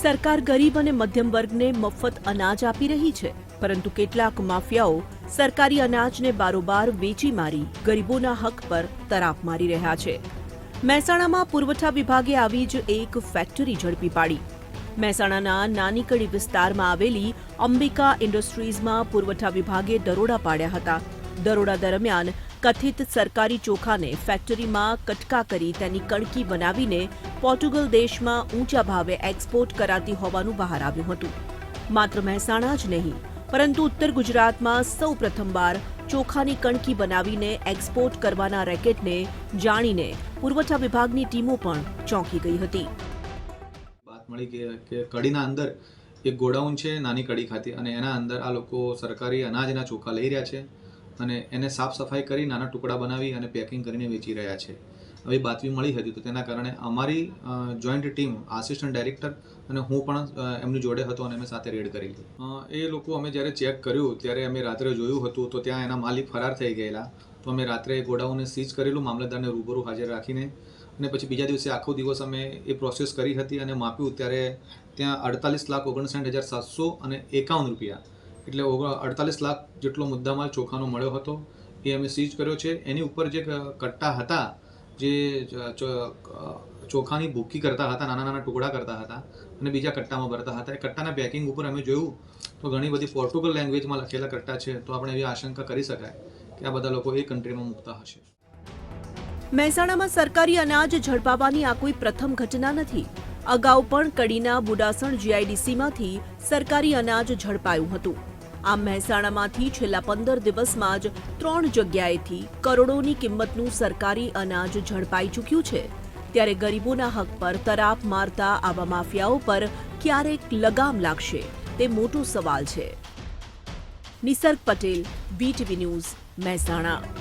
સરકાર ગરીબ અને મધ્યમ વર્ગને મફત અનાજ આપી રહી છે. પરંતુ કેટલાક માફિયાઓ સરકારી અનાજને બારોબાર વેચી મારી ગરીબોના હક પર તરાપ મારી રહ્યા છે. મહેસાણામાં પુરવઠા વિભાગે આવી જ એક ફેક્ટરી ઝડપી પાડી. મહેસાણાના નાનીકડી વિસ્તારમાં આવેલી અંબિકા ઇન્ડસ્ટ્રીઝમાં પુરવઠા વિભાગે દરોડા પાડ્યા હતા. દરોડા દરમિયાન કથિત સરકારી ચોખાને ફેક્ટરીમાં કટકા કરી તેની કણકી બનાવીને પોર્ટુગલ દેશમાં ઊંચા ભાવે એક્સપોર્ટ કરાતી હોવાનું બહાર આવ્યું હતું. માત્ર મહેસાણા જ નહીં, પરંતુ ઉત્તર ગુજરાતમાં સૌ પ્રથમવાર ચોખાની કણકી બનાવીને એક્સપોર્ટ કરવાના રેકેટને જાણીને પુરવઠા વિભાગની ટીમો પણ ચોંકી ગઈ હતી. વાત મળી કે કડીના અંદર એક ગોડાઉન છે, નાની કડી ખાતે, અને એના અંદર આ લોકો સરકારી અનાજના ચોખા લઈ રહ્યા છે અને એને સાફ સફાઈ કરી, નાના ટુકડા બનાવી અને પેકિંગ કરીને વેચી રહ્યા છે. હવે બાતમી મળી હતી તો તેના કારણે અમારી જોઈન્ટ ટીમ આસિસ્ટન્ટ ડાયરેક્ટર અને હું પણ એમની જોડે હતો અને અમે સાથે રેડ કરી હતી. એ લોકો અમે જ્યારે ચેક કર્યું, ત્યારે અમે રાત્રે જોયું હતું તો ત્યાં એના માલિક ફરાર થઈ ગયેલા. તો અમે રાત્રે ગોડાઉનને સીઝ કરેલું, મામલતદારને રૂબરૂ હાજર રાખીને અને પછી બીજા દિવસે આખો દિવસ અમે એ પ્રોસેસ કરી હતી અને માપ્યું ત્યારે ત્યાં અડતાલીસ લાખ ઓગણસાઠ હજાર સાતસો અને એકાવન રૂપિયા. એટલે અડતાલીસ લાખ જેટલો મુદ્દામાલ ચોખાનો મળ્યો હતો, એ અમે સીઝ કર્યો છે. એની ઉપર જે કટ્ટા હતા જે ચોખાની ભૂકી કરતા હતા, નાના નાના ટુકડા કરતા હતા અને બીજા કટ્ટામાં ભરતા હતા. એ કટ્ટાના પેકિંગ ઉપર અમે જોયું તો ઘણી બધી પોર્ટુગલ લેંગ્વેજમાં લખેલા કટ્ટા છે. તો આપણે એવી આશંકા કરી શકાય કે આ બધા લોકો એ કન્ટ્રીમાં મૂકતા હશે. મહેસાણામાં સરકારી અનાજ ઝડપાવાની આ કોઈ પ્રથમ ઘટના નથી. અગાઉ પણ કડીના બુડાસણ જીઆઈડીસીમાંથી સરકારી અનાજ ઝડપાયું હતું. આમ મહેસાણામાંથી છેલ્લા પંદર દિવસમાં જ ત્રણ જગ્યાએથી કરોડોની કિંમતનું સરકારી અનાજ ઝડપાઈ ચૂક્યું છે. ત્યારે ગરીબોના હક પર તરાપ મારતા આવા માફિયાઓ પર ક્યારેક લગામ લાગશે, તે મોટો સવાલ છે. Nisarg Patel BTV news Mehsana.